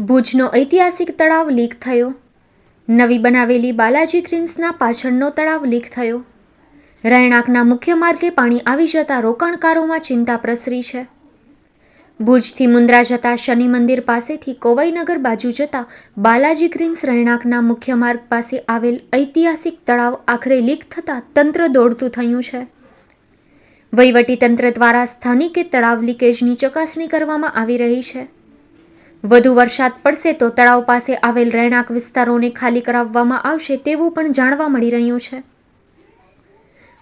ભુજનો ઐતિહાસિક તળાવ લીક થયો. નવી બનાવેલી બાલાજી ગ્રીન્સના પાછળનો તળાવ લીક થયો. રહેણાંકના મુખ્ય માર્ગે પાણી આવી જતા રોકાણકારોમાં ચિંતા પ્રસરી છે. ભુજથી મુન્દ્રા જતા શનિ મંદિર પાસેથી કોવાઈનગર બાજુ જતા બાલાજી ગ્રીન્સ રહેણાંકના મુખ્ય માર્ગ પાસે આવેલ ઐતિહાસિક તળાવ આખરે લીક થતાં તંત્ર દોડતું થયું છે. વહીવટીતંત્ર દ્વારા સ્થાનિકે તળાવ લીકેજની ચકાસણી કરવામાં આવી રહી છે. વધુ વરસાદ પડશે તો તળાવ પાસે આવેલ રહેણાંક વિસ્તારોને ખાલી કરાવવામાં આવશે તેવું પણ જાણવા મળી રહ્યું છે.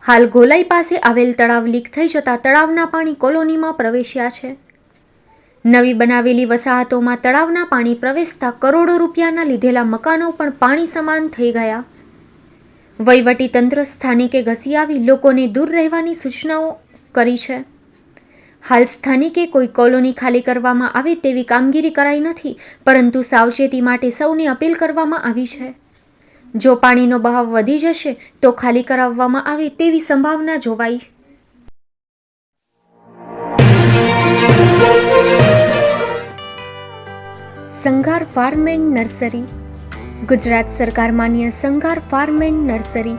હાલ ગોલાઈ પાસે આવેલ તળાવ લીક થઈ જતાં તળાવના પાણી કોલોનીમાં પ્રવેશ્યા છે. નવી બનાવેલી વસાહતોમાં તળાવના પાણી પ્રવેશતા કરોડો રૂપિયાના લીધેલા મકાનો પણ પાણી સમાન થઈ ગયા. વહીવટી તંત્ર સ્થાનિકે ઘસી આવી લોકોને દૂર રહેવાની સૂચનાઓ કરી છે. હાલ સ્થાનિકે કોઈ કોલોની ખાલી કરવામાં આવે તેવી કામગીરી કરાઈ નથી, પરંતુ સાવચેતી માટે સૌને અપીલ કરવામાં આવી છે. જો પાણીનો બહાવ વધી જશે, તો ખાલી કરાવવામાં આવે તેવી સંભાવના જોવાઈ. Sanghar farm and nursery. Gujarat સરકાર માન્ય સંઘાર ફાર્મ એન્ડ નર્સરી.